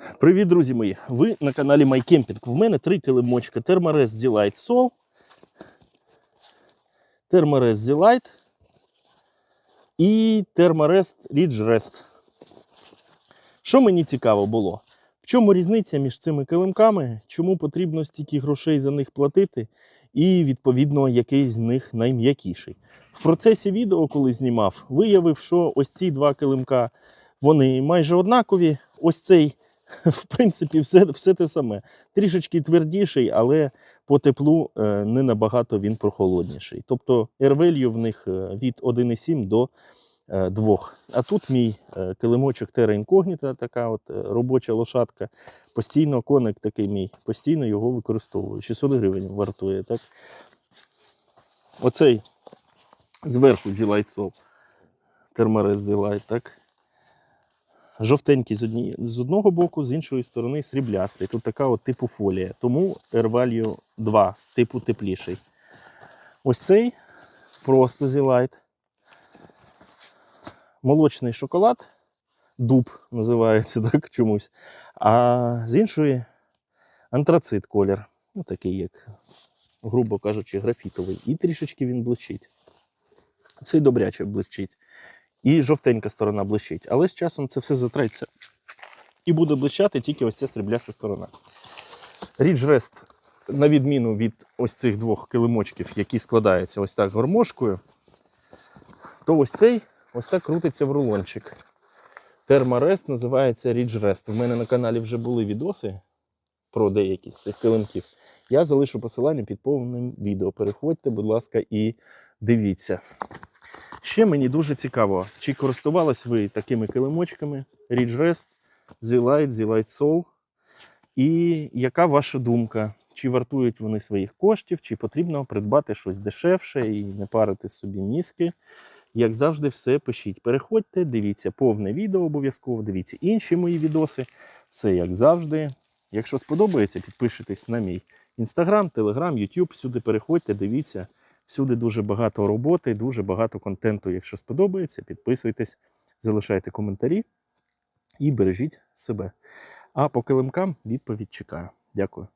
Привіт, друзі мої! Ви на каналі MyCamping. В мене три килимочка Thermarest Z-Lite Sol, Thermarest Z-Lite і Thermarest Ridge Rest. Що мені цікаво було? В чому різниця між цими килимками, чому потрібно стільки грошей за них платити, і, відповідно, який з них найм'якіший. В процесі відео, коли знімав, виявив, що ось ці два килимка вони майже однакові. Ось цей в принципі, все, все те саме. Трішечки твердіший, але по теплу е, не набагато він прохолодніший. Тобто R-value в них е, від 1,7 до е, 2. А тут мій е, килимочок Terra Incognita, така от е, робоча лошадка. Постійно коник такий мій, постійно його використовую. 600 гривень вартує. Так? Оцей зверху Sol. Thermarest Zilite, так? Жовтенький з, одні, з одного боку, з іншої сторони сріблястий. Тут така от типу фолія. Тому R-Value 2, типу тепліший. Ось цей просто зілайт. Молочний шоколад, дуб називається так чомусь. А з іншої антрацит колір. Ну, такий, як, грубо кажучи, графітовий. І трішечки він блищить. Цей добряче блищить і жовтенька сторона блищить. Але з часом це все затреться. І буде блищати тільки ось ця срібляста сторона. Ridge Rest, на відміну від ось цих двох килимочків, які складаються ось так гармошкою, то ось цей ось так крутиться в рулончик. Терморест називається Ridge Rest. В мене на каналі вже були відоси про деякі з цих килимків. Я залишу посилання під повним відео. Переходьте, будь ласка, і дивіться. Ще мені дуже цікаво, чи користувались ви такими килимочками Ridge Rest, Z-Lite, Z-Lite Soul. І яка ваша думка? Чи вартують вони своїх коштів, чи потрібно придбати щось дешевше і не парити собі мізки? Як завжди, все пишіть. Переходьте, дивіться повне відео обов'язково, дивіться інші мої відоси. Все як завжди. Якщо сподобається, підпишитесь на мій інстаграм, телеграм, Ютуб. Всюди переходьте, дивіться. Всюди дуже багато роботи, дуже багато контенту. Якщо сподобається, підписуйтесь, залишайте коментарі і бережіть себе. А по килимкам відповідь чекаю. Дякую.